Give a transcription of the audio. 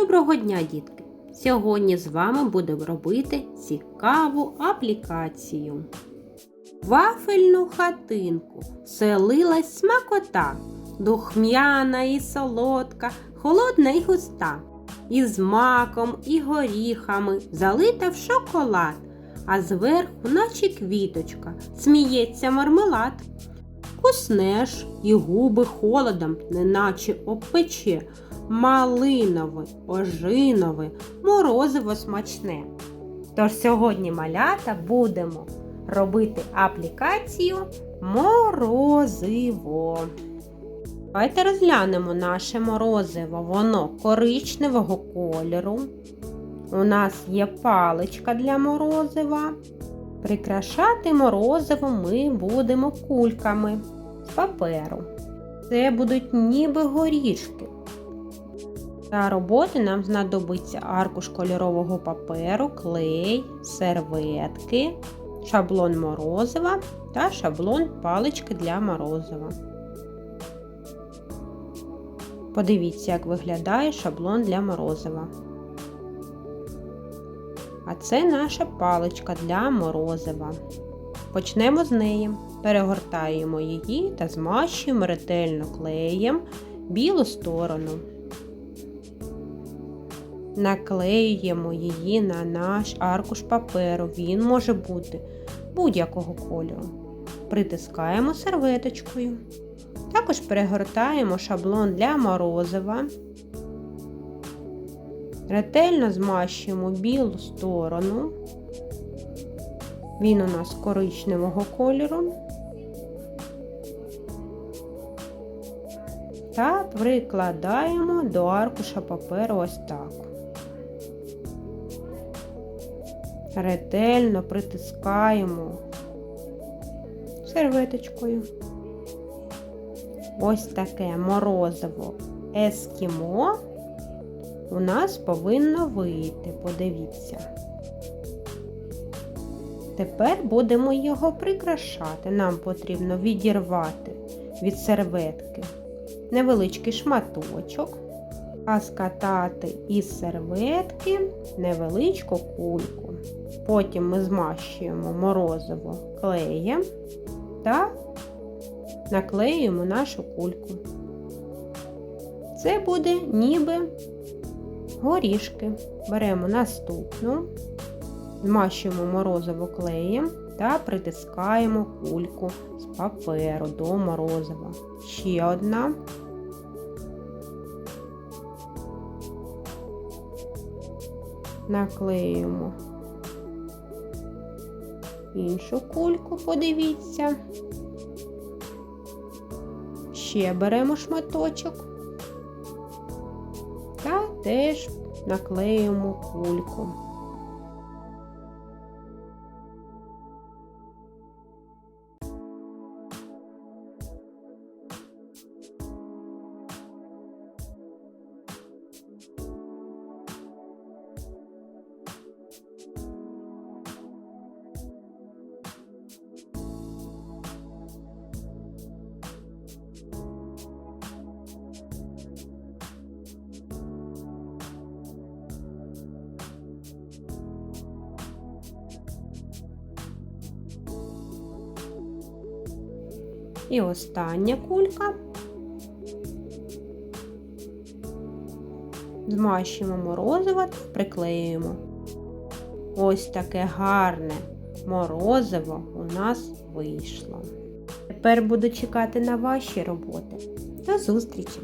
Доброго дня, дітки! Сьогодні з вами будемо робити цікаву аплікацію. Вафельну хатинку селилась смакота, духмяна і солодка, холодна і густа, із маком і горіхами, залита в шоколад, а зверху, наче квіточка, сміється мармелад. Куснеш і губи холодом, неначе обпече, малинове, ожинове, морозиво смачне. Тож сьогодні малята будемо робити аплікацію морозиво. Давайте розглянемо наше морозиво. Воно коричневого кольору. У нас є паличка для морозива. Прикрашати морозиво ми будемо кульками з паперу. Це будуть ніби горішки. Для роботи нам знадобиться аркуш кольорового паперу, клей, серветки, шаблон морозива та шаблон палички для морозива. Подивіться, як виглядає шаблон для морозива. А це наша паличка для морозива. Почнемо з неї. Перегортаємо її та змащуємо ретельно клеєм білу сторону. Наклеюємо її на наш аркуш паперу. Він може бути будь-якого кольору. Притискаємо серветочкою. Також перегортаємо шаблон для морозива. Ретельно змащуємо білу сторону. Він у нас коричневого кольору. Та прикладаємо до аркуша паперу ось так. Ретельно притискаємо серветочкою. Ось таке морозиво ескімо у нас повинно вийти, подивіться. Тепер будемо його прикрашати. Нам потрібно відірвати від серветки невеличкий шматочок, а скатати із серветки невеличку кульку. Потім ми змащуємо морозиво клеєм та наклеюємо нашу кульку. Це буде ніби горішки. Беремо наступну, змащуємо морозиво клеєм та притискаємо кульку з паперу до морозива. Ще одна. Наклеюємо іншу кульку, подивіться. Ще беремо шматочок та теж наклеюємо кульку. І остання кулька. Змащуємо морозиво та приклеюємо. Ось таке гарне морозиво у нас вийшло. Тепер буду чекати на ваші роботи. До зустрічі!